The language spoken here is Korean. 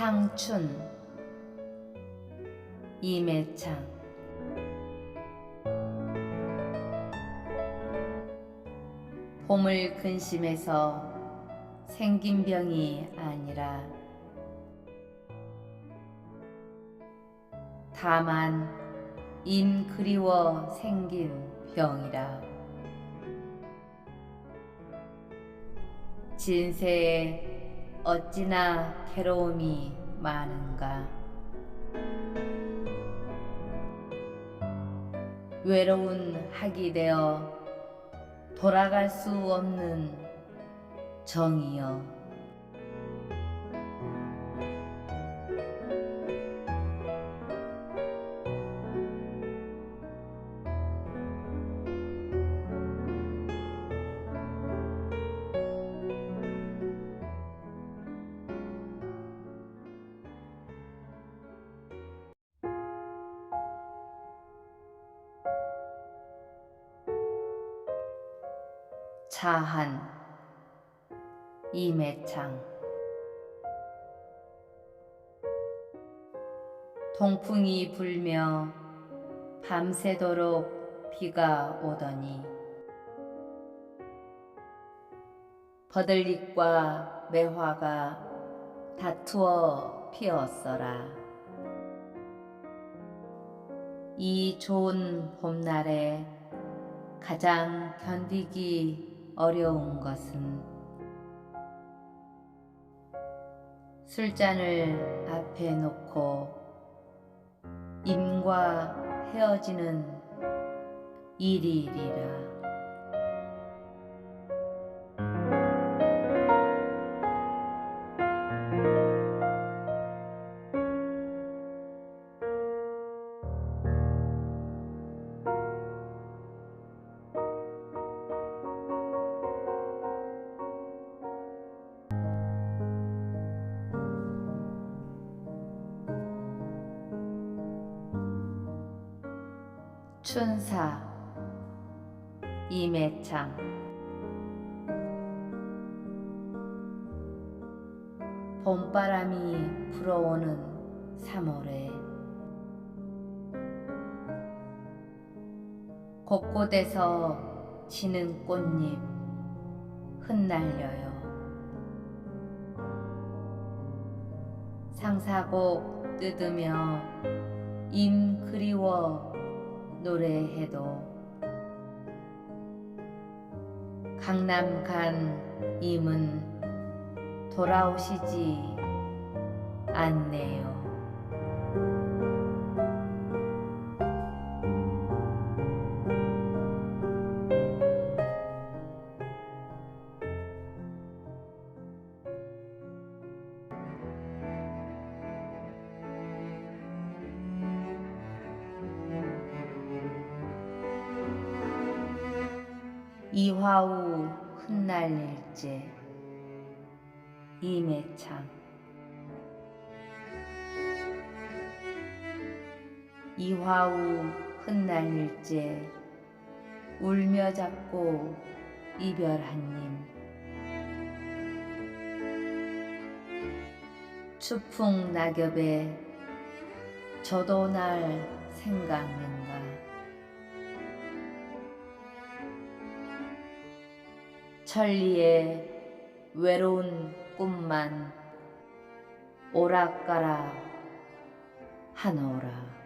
상춘 이매창. 봄을 근심해서 생긴 병이 아니라 다만 임 그리워 생긴 병이라. 진세에 어찌나 괴로움이 많은가? 외로운 학이 되어 돌아갈 수 없는 정이여 차한 이매창. 동풍이 불며 밤새도록 비가 오더니 버들잎과 매화가 다투어 피었어라. 이 좋은 봄날에 가장 견디기 어려운 것은 술잔을 앞에 놓고 임과 헤어지는 일이리라. 춘사 이매창. 봄바람이 불어오는 3월에 곳곳에서 지는 꽃잎 흩날려요. 상사곡 뜯으며 임 그리워 노래해도 강남 간 임은 돌아오시지 않네요. 이화우 흩날릴제 이매창 이화우 흩날릴제 울며 잡고 이별한님. 추풍 낙엽에 저도 날 생각는 천리에 외로운 꿈만 오락가락 하노라.